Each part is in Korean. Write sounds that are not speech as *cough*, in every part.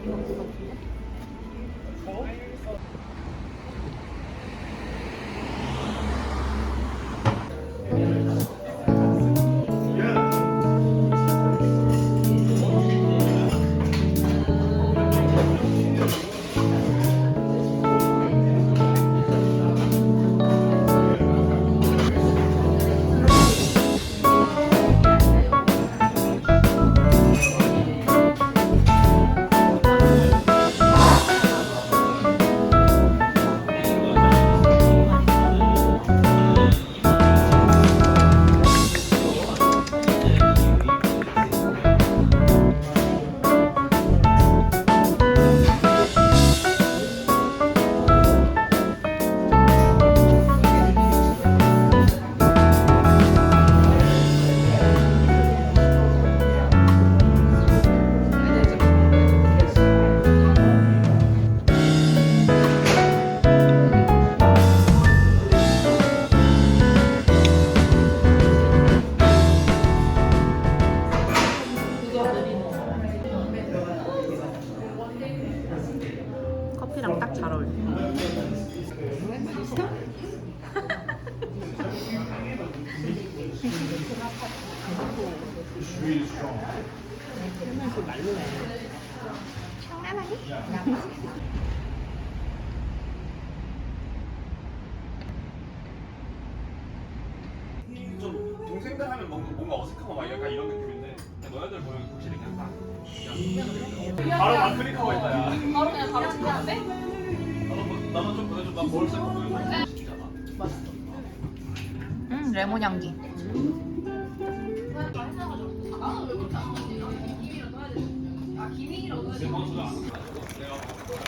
ไปลงสุด 동생들 하면 뭔가, 뭔가 어색하고 막 약간 이런 느낌인데 그냥 너네들 보면 확실히 그냥 딱 그냥 바로 막 클릭하고 있다 야. 바로 그냥 바로 준비하는데? 나도 뭐- 나도 좀 보내줘. 나뭘 쓰고 보내줘. 시키잖아. 음, 레몬 향기. 왜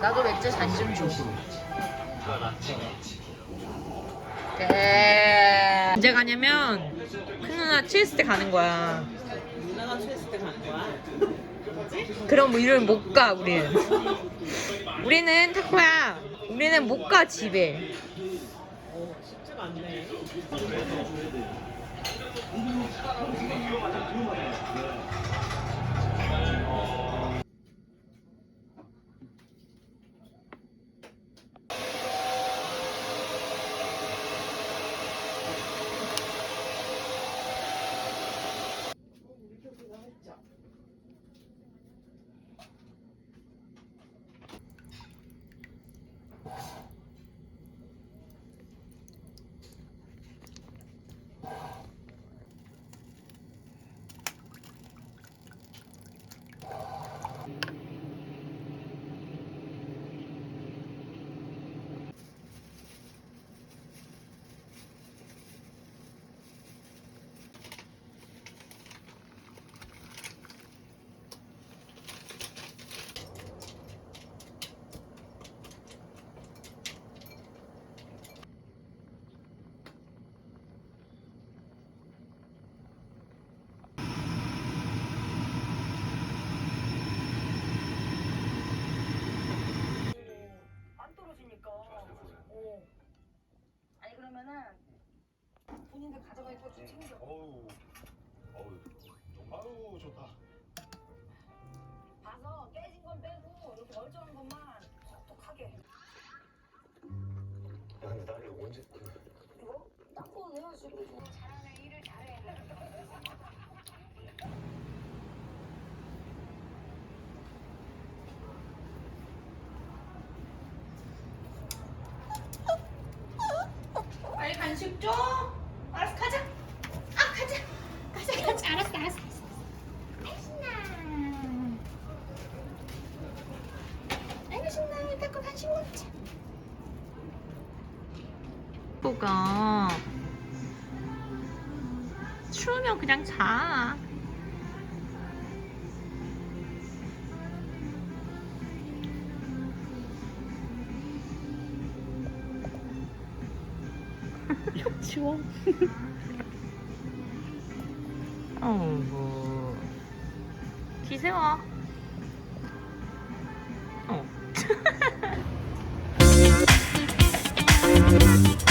나도 맥주 잔좀 줘. 네. 언제 가냐면 큰 누나 칠스 때 가는 거야. 누나가 취했을 때 가는 거야? 그럼 우리는 못 가, 우리는. 우리는 타코야. 우리는 못 가, 집에. 어, 쉽지가 않네. Uh-oh. 그러면은 본인들 가져가 있고 좀 챙겨. 어우. 어우 아우 좋다. 봐서 깨진 건 빼고 이렇게 멀쩡한 것만 간식 줘. 알았어 가자. 아 가자. 가자 가자. 알았어 알았어. 알았어. 신나. 아이고 신나. 이따 거 간식 먹자. 뭐가 추우면 그냥 자. 치워. 어이구 *laughs* 기세와? 어 *laughs*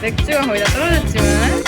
맥주가 거의 다 떨어졌지만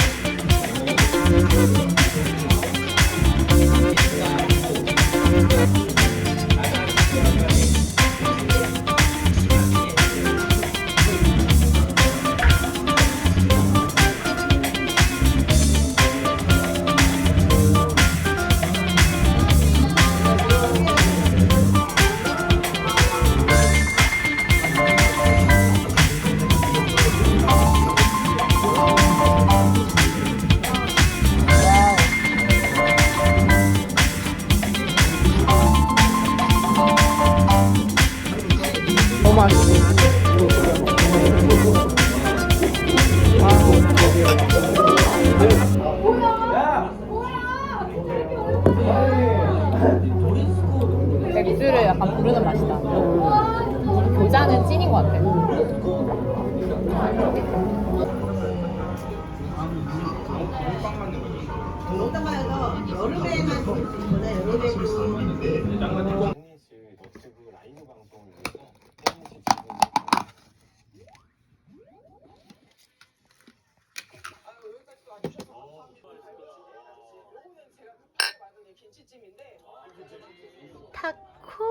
타코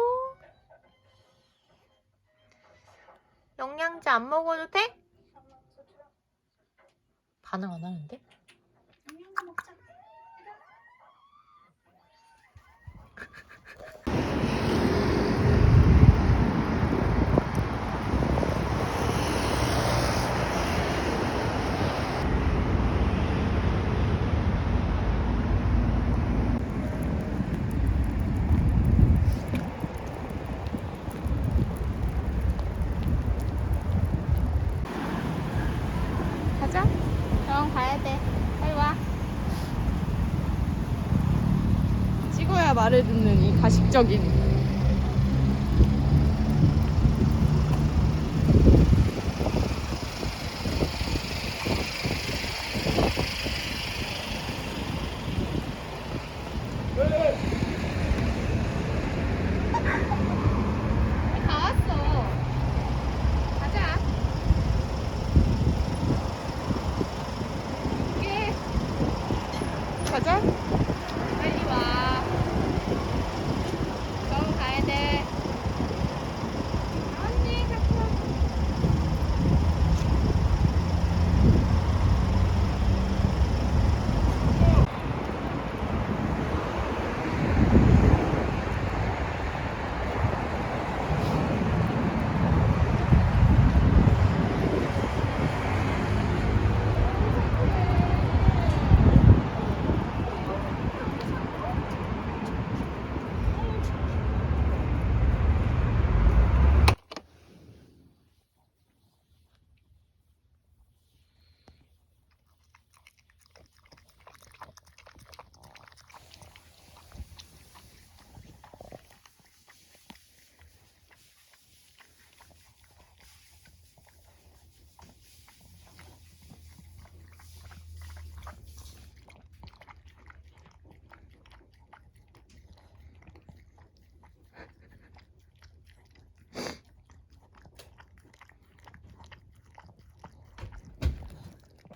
영양제 안 먹어도 돼? 반응 안 하는데? 가자. 형 가야 돼. 빨리 와. 찍어야 말을 듣는 이 가식적인.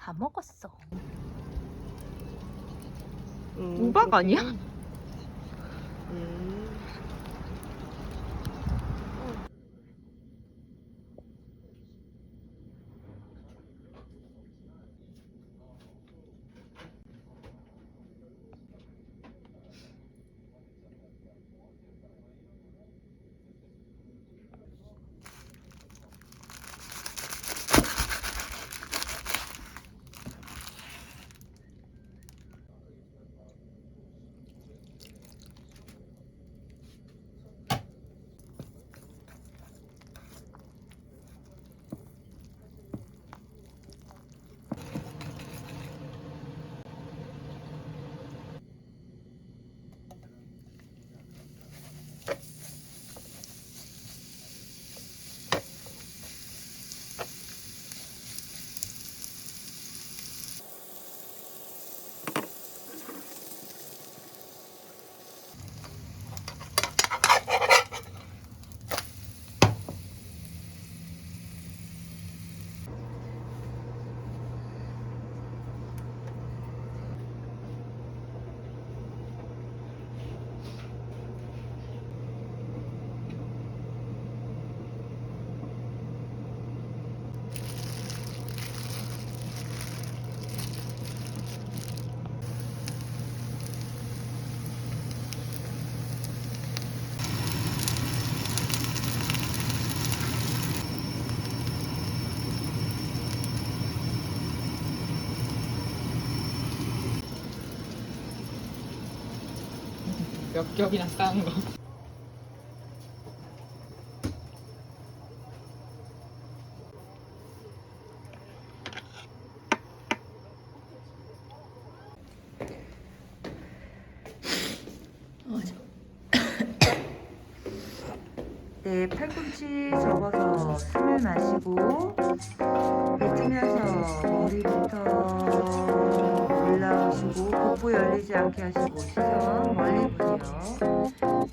다 먹었어. 음, 우박 아니야? 음. 몇 겹이나 쌓은 거. 네, 팔꿈치 접어서 숨을 마시고 뱉으면서 머리부터 올라오시고 복부 열리지 않게 하시고 시선 멀리 보세요.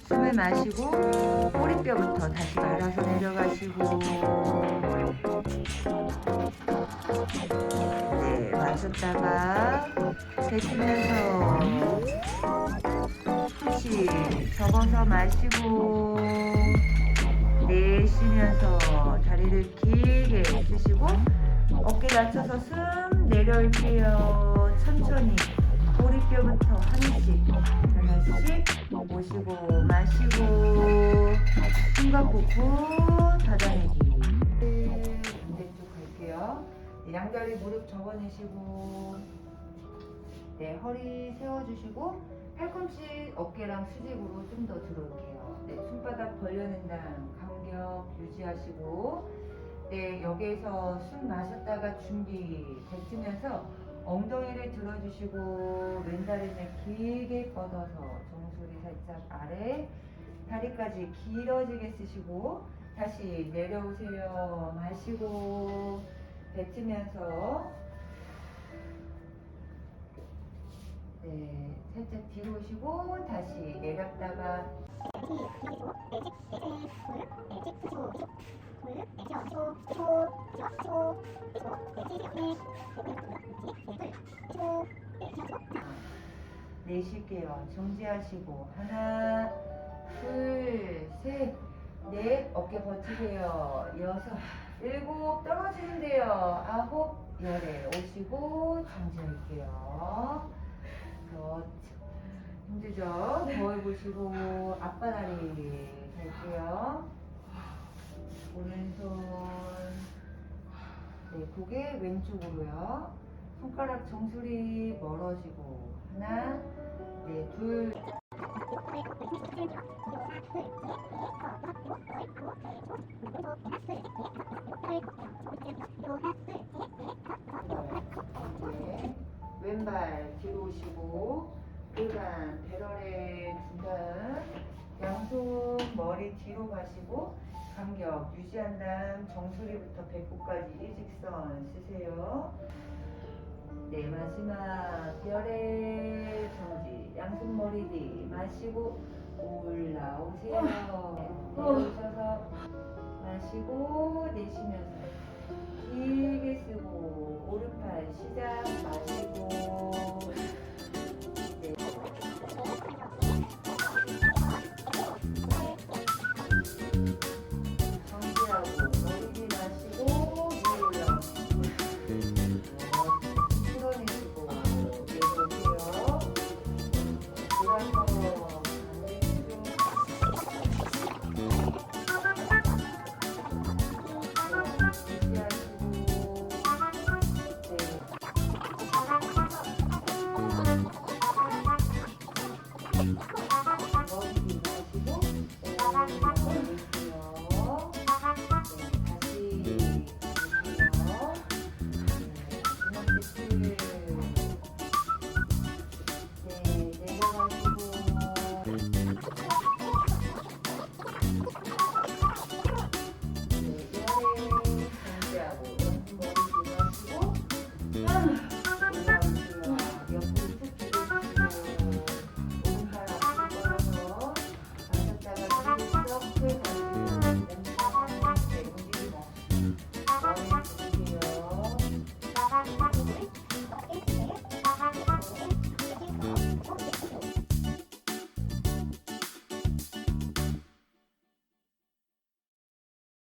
숨을 마시고 꼬리뼈부터 다시 말아서 내려가시고 네, 마셨다가 뱉으면서 혹시 접어서 마시고 내쉬면서 다리를 길게 쓰시고 어깨 낮춰서 숨 내려올게요. 천천히 꼬리뼈부터 하나씩 하나씩 모시고 마시고 복부 닫아내기 반대쪽 갈게요. 네, 양다리 무릎 접어내시고 네 허리 세워주시고 팔꿈치 어깨랑 수직으로 좀 더 들어올게요. 네, 손바닥 벌려낸 다 는 간격 유지하시고, 네, 여기에서 숨 마셨다가 준비 뱉으면서 엉덩이를 들어주시고, 왼다리를 길게 뻗어서 정수리 살짝 아래, 다리까지 길어지게 쓰시고, 다시 내려오세요. 마시고, 뱉으면서 네, 살짝 뒤로 오시고 다시 내렸다가 내쉴게요. 정지하시고 하나, 둘, 셋, 넷 어깨 버티세요. 여섯, 일곱 떨어지는데요. 아홉, 열에 오시고 정지할게요. 그렇죠. 힘들죠? 거울 보시고 앞바 다리 갈게요. 오른손 네, 고개 왼쪽으로요. 손가락 정수리 멀어지고 하나, 네, 둘. 네, 왼발 뒤로 오시고 골반 배럴에 둔 다음 양손 머리 뒤로 가시고 간격 유지한 다음 정수리부터 배꼽까지 일직선 쓰세요. 네 마지막 별의 정지 양손 머리 뒤 마시고 올라오세요. 네, 내려오셔서 마시고 내쉬면서 길게 쓰고 오른팔 시작 마시고